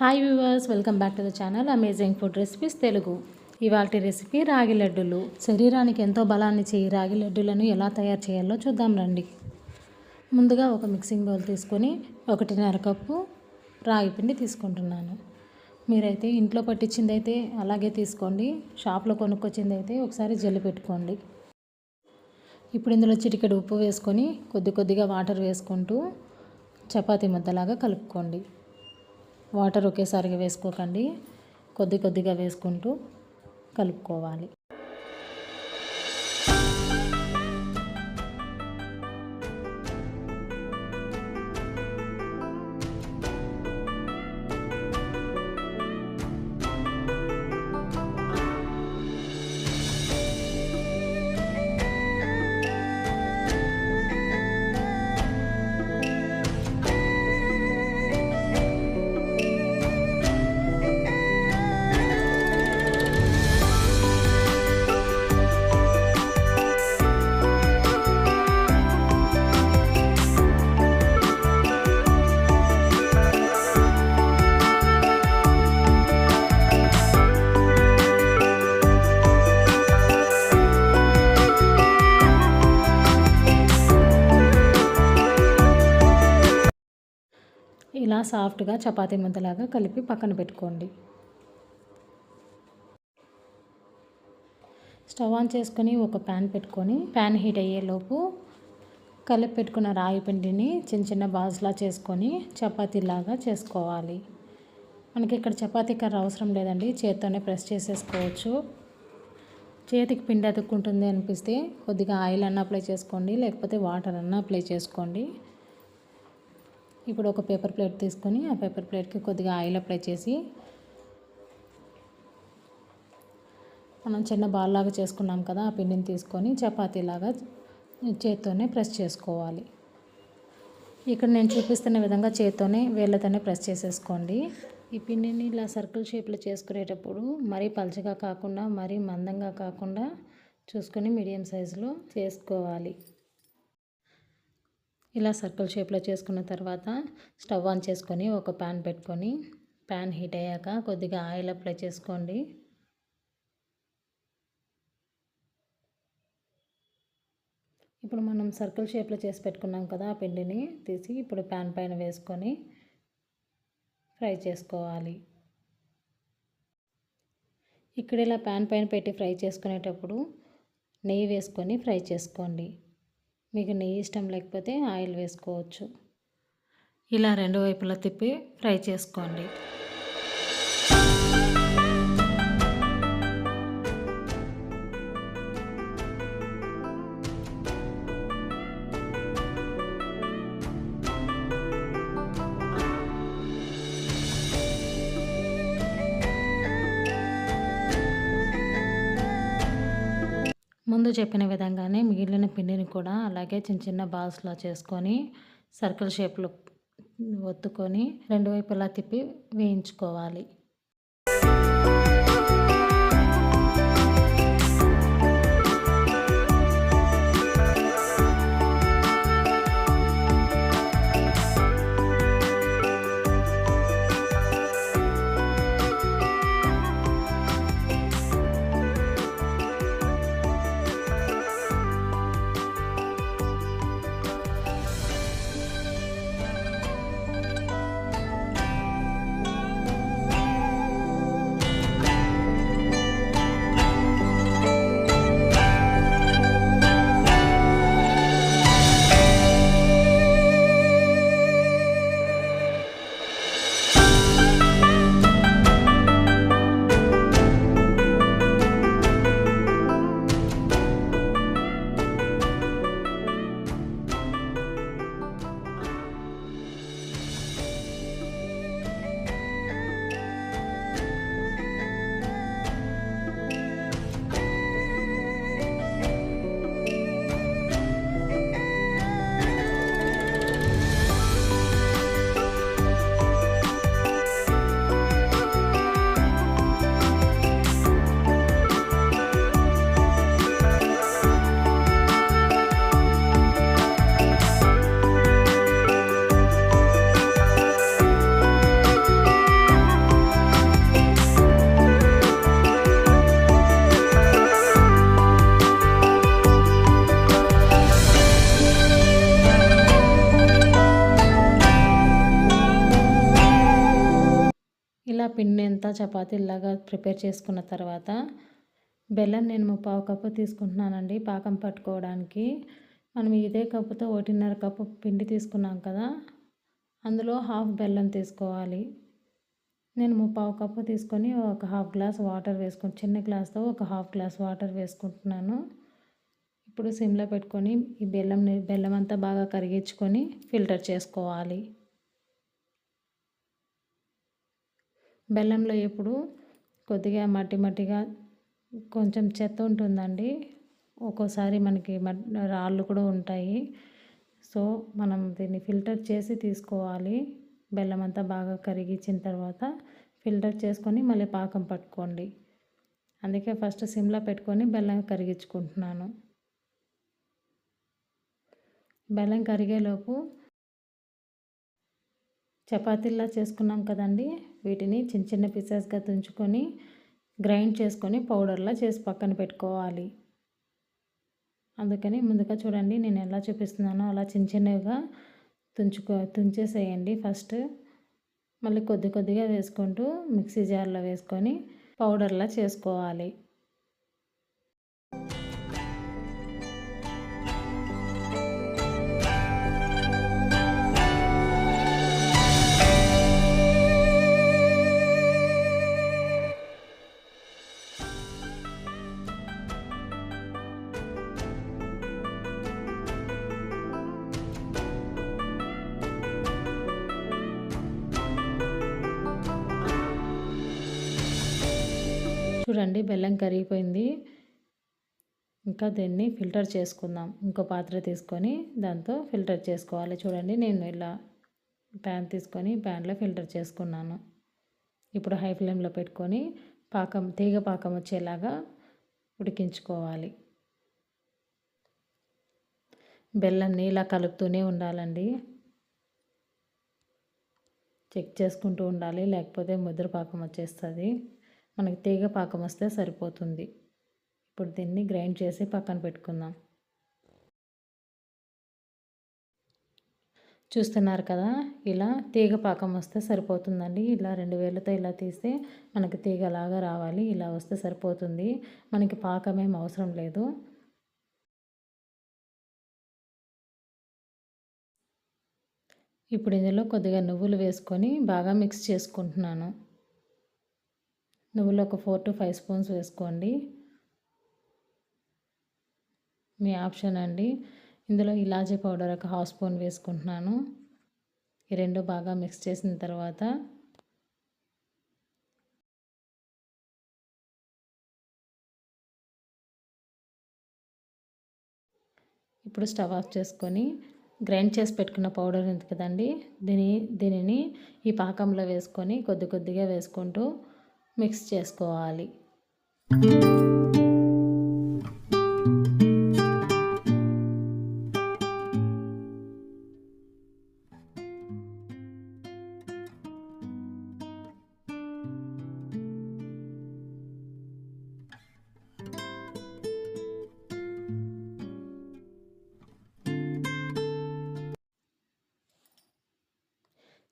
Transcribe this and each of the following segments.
Hi viewers welcome back to the channel amazing food recipes Telugu ఇవాళ recipe రాగి లడ్డులు. శరీరానికి ఎంతో బలాన్ని చేయి రాగి లడ్డులను ఎలా తయారు చేయాలో చూద్దాం రండి. ముందుగా ఒక మిక్సింగ్ బౌల్ తీసుకొని ఒకటిన్నర కప్పు రాగి పిండి తీసుకుంటున్నాను. మీరైతే ఇంట్లో పట్టించింది అయితే అలాగే తీసుకోండి. షాప్లో కొనుక్కొచ్చింది అయితే ఒకసారి జల్లి పెట్టుకోండి. ఇప్పుడు ఇందులో చిటికెడు ఉప్పు వేసుకొని కొద్ది కొద్దిగా వాటర్ వేసుకుంటూ చపాతీ ముద్దలాగా కలుపుకోండి. వాటర్ ఒకేసారిగా వేసుకోకండి. కొద్ది కొద్దిగా వేసుకుంటూ కలుపుకోవాలి. ఇలా సాఫ్ట్గా చపాతీ ముద్దలాగా కలిపి పక్కన పెట్టుకోండి. స్టవ్ ఆన్ చేసుకొని ఒక ప్యాన్ పెట్టుకొని ప్యాన్ హీట్ అయ్యేలోపు కలిపి పెట్టుకున్న రాగి పిండిని చిన్న చిన్న బాల్స్లా చేసుకొని చపాతీలాగా చేసుకోవాలి. మనకి ఇక్కడ చపాతీ కర్ర అవసరం లేదండి చేత్తోనే ప్రెస్ చేసేసుకోవచ్చు. చేతికి పిండి అతుక్కుంటుంది అనిపిస్తే కొద్దిగా ఆయిల్ అన్న అప్లై చేసుకోండి లేకపోతే వాటర్ అన్న అప్లై చేసుకోండి. ఇప్పుడు ఒక పేపర్ ప్లేట్ తీసుకొని ఆ పేపర్ ప్లేట్కి కొద్దిగా ఆయిల్ అప్లై చేసి మనం చిన్న బాల్ లాగా చేసుకున్నాం కదా ఆ పిండిని తీసుకొని చపాతీలాగా చేత్తోనే ప్రెస్ చేసుకోవాలి. ఇక్కడ నేను చూపిస్తున్న విధంగా చేత్తోనే వేళ్ళతోనే ప్రెస్ చేసేసుకోండి. ఈ పిండిని ఇలా సర్కిల్ షేప్లో చేసుకునేటప్పుడు మరీ పలచగా కాకుండా మరీ మందంగా కాకుండా చూసుకొని మీడియం సైజులో చేసుకోవాలి. ఇలా సర్కిల్ షేప్లో చేసుకున్న తర్వాత స్టవ్ ఆన్ చేసుకొని ఒక ప్యాన్ పెట్టుకొని ప్యాన్ హీట్ అయ్యాక కొద్దిగా ఆయిల్ అప్లై చేసుకోండి. ఇప్పుడు మనం సర్కిల్ షేప్లో చేసి పెట్టుకున్నాం కదా ఆ పిండిని తీసి ఇప్పుడు ప్యాన్ పైన వేసుకొని ఫ్రై చేసుకోవాలి. ఇక్కడ ఇలా ప్యాన్ పైన పెట్టి ఫ్రై చేసుకునేటప్పుడు నెయ్యి వేసుకొని ఫ్రై చేసుకోండి. మీకు నెయ్యి ఇష్టం లేకపోతే ఆయిల్ వేసుకోవచ్చు. ఇలా రెండు వైపులా తిప్పి ఫ్రై చేసుకోండి. ముందు చెప్పిన విధంగానే మిగిలిన పిండిని కూడా అలాగే చిన్న చిన్న బాల్స్లా చేసుకొని సర్కిల్ షేప్లో ఒత్తుకొని రెండు వైపులా తిప్పి వేయించుకోవాలి. అంతా చపాతీలాగా ప్రిపేర్ చేసుకున్న తర్వాత బెల్లం నేను ముప్పావు కప్పు తీసుకుంటున్నానండి పాకం పట్టుకోవడానికి. మనం ఇదే కప్పుతో ఒకటిన్నర కప్పు పిండి తీసుకున్నాం కదా అందులో హాఫ్ బెల్లం తీసుకోవాలి. నేను ముప్పావు కప్పు తీసుకొని ఒక హాఫ్ గ్లాస్ వాటర్ వేసుకుని చిన్న గ్లాస్తో ఒక హాఫ్ గ్లాస్ వాటర్ వేసుకుంటున్నాను. ఇప్పుడు సిమ్లో పెట్టుకొని ఈ బెల్లం బెల్లం అంతా బాగా కరిగించుకొని ఫిల్టర్ చేసుకోవాలి. బెల్లంలో ఎప్పుడు కొద్దిగా మట్టి మట్టిగా కొంచెం చెత్త ఉంటుందండి. ఒక్కోసారి మనకి రాళ్ళు కూడా ఉంటాయి. సో మనం దీన్ని ఫిల్టర్ చేసి తీసుకోవాలి. బెల్లం అంతా బాగా కరిగించిన తర్వాత ఫిల్టర్ చేసుకొని మళ్ళీ పాకం పట్టుకోండి. అందుకే ఫస్ట్ సిమ్లో పెట్టుకొని బెల్లం కరిగించుకుంటున్నాను. బెల్లం కరిగేలోపు చపాతీలా చేసుకున్నాం కదండి. వీటిని చిన్న చిన్న పీసెస్గా తుంచుకొని గ్రైండ్ చేసుకొని పౌడర్లా చేసి పక్కన పెట్టుకోవాలి. అందుకని ముందుగా చూడండి నేను ఎలా చూపిస్తున్నానో అలా చిన్న చిన్నగా తుంచుకో తుంచేసేయండి ఫస్ట్ మళ్ళీ కొద్ది కొద్దిగా వేసుకుంటూ మిక్సీ జార్లో వేసుకొని పౌడర్లా చేసుకోవాలి. చూడండి బెల్లం కరిగిపోయింది. ఇంకా దీన్ని ఫిల్టర్ చేసుకుందాం. ఇంకో పాత్ర తీసుకొని దాంతో ఫిల్టర్ చేసుకోవాలి. చూడండి నేను ఇలా ప్యాన్ తీసుకొని ప్యాన్లో ఫిల్టర్ చేసుకున్నాను. ఇప్పుడు హై ఫ్లేమ్లో పెట్టుకొని పాకం తీగ పాకం వచ్చేలాగా ఉడికించుకోవాలి. బెల్లంని ఇలా కలుపుతూనే ఉండాలండి. చెక్ చేసుకుంటూ ఉండాలి లేకపోతే ముద్ర పాకం వచ్చేస్తుంది. మనకి తీగ పాకం వస్తే సరిపోతుంది. ఇప్పుడు దీన్ని గ్రైండ్ చేసి పక్కన పెట్టుకుందాం. చూస్తున్నారు కదా ఇలా తీగ పాకం వస్తే సరిపోతుందండి. ఇలా రెండు వేలతో ఇలా తీస్తే మనకి తీగలాగా రావాలి. ఇలా వస్తే సరిపోతుంది. మనకి పాకం ఏం అవసరం లేదు. ఇప్పుడు ఇందులో కొద్దిగా నువ్వులు వేసుకొని బాగా మిక్స్ చేసుకుంటున్నాను. నువ్వులు ఒక ఫోర్ టు ఫైవ్ స్పూన్స్ వేసుకోండి. మీ ఆప్షన్ అండి. ఇందులో ఇలాచీ పౌడర్ ఒక హాఫ్ స్పూన్ వేసుకుంటున్నాను. ఈ రెండు బాగా మిక్స్ చేసిన తర్వాత ఇప్పుడు స్టవ్ ఆఫ్ చేసుకొని గ్రైండ్ చేసి పెట్టుకున్న పౌడర్ ఉంది కదండి. దీని దీనిని ఈ పాకంలో వేసుకొని కొద్ది కొద్దిగా వేసుకుంటూ మిక్స్ చేసుకోవాలి.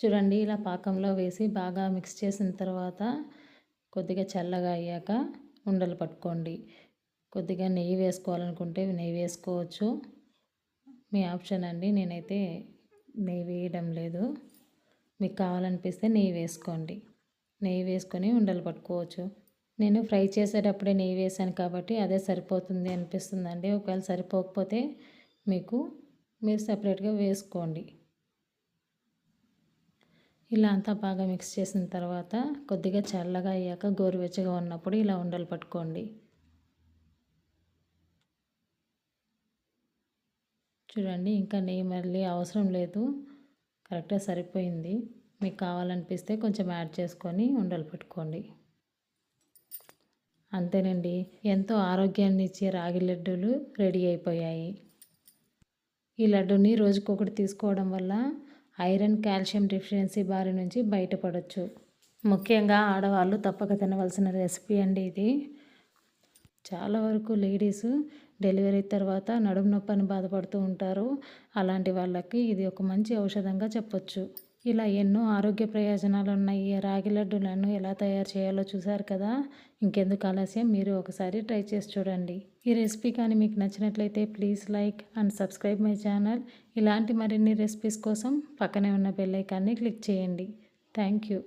చూడండి ఇలా పాకంలో వేసి బాగా మిక్స్ చేసిన తర్వాత కొద్దిగా చల్లగా అయ్యాక ఉండలు పట్టుకోండి. కొద్దిగా నెయ్యి వేసుకోవాలనుకుంటే నెయ్యి వేసుకోవచ్చు. మీ ఆప్షన్ అండి. నేనైతే నెయ్యి వేయడం లేదు. మీకు కావాలనిపిస్తే నెయ్యి వేసుకోండి. నెయ్యి వేసుకొని ఉండలు పట్టుకోవచ్చు. నేను ఫ్రై చేసేటప్పుడే నెయ్యి వేసాను కాబట్టి అదే సరిపోతుంది అనిపిస్తుందండి. ఒకవేళ సరిపోకపోతే మీకు మీరు సపరేట్గా వేసుకోండి. ఇలా అంతా బాగా మిక్స్ చేసిన తర్వాత కొద్దిగా చల్లగా అయ్యాక గోరువెచ్చగా ఉన్నప్పుడు ఇలా ఉండలు పట్టుకోండి. చూడండి ఇంకా నెయ్యి మళ్ళీ అవసరం లేదు. కరెక్ట్గా సరిపోయింది. మీకు కావాలనిపిస్తే కొంచెం యాడ్ చేసుకొని ఉండలు పెట్టుకోండి. అంతేనండి. ఎంతో ఆరోగ్యాన్ని ఇచ్చే రాగి లడ్డూలు రెడీ అయిపోయాయి. ఈ లడ్డూని రోజుకొకటి తీసుకోవడం వల్ల ఐరన్ కాల్షియం డిఫిషియన్సీ బారి నుంచి బయటపడవచ్చు ముఖ్యంగా ఆడవాళ్ళు తప్పక తినవలసిన రెసిపీ అండి ఇది. చాలా వరకు లేడీస్ డెలివరీ తర్వాత నడుము నొప్పని బాధపడుతూ ఉంటారు. అలాంటి వాళ్ళకి ఇది ఒక మంచి ఔషధంగా చెప్పొచ్చు. ఇలా ఎన్నో ఆరోగ్య ప్రయోజనాలు ఉన్నాయి రాగి లడ్డులను ఎలా తయారు చేయాలో చూసారు కదా? ఇంకెందుకు ఆలస్యం? మీరు ఒకసారి ట్రై చేసి చూడండి. ఈ రెసిపీ కానీ మీకు నచ్చినట్లయితే please like and subscribe my channel. ఇలాంటి మరిన్ని రెసిపీస్ కోసం పక్కనే ఉన్న బెల్ ఐకాన్ని క్లిక్ చేయండి. Thank you.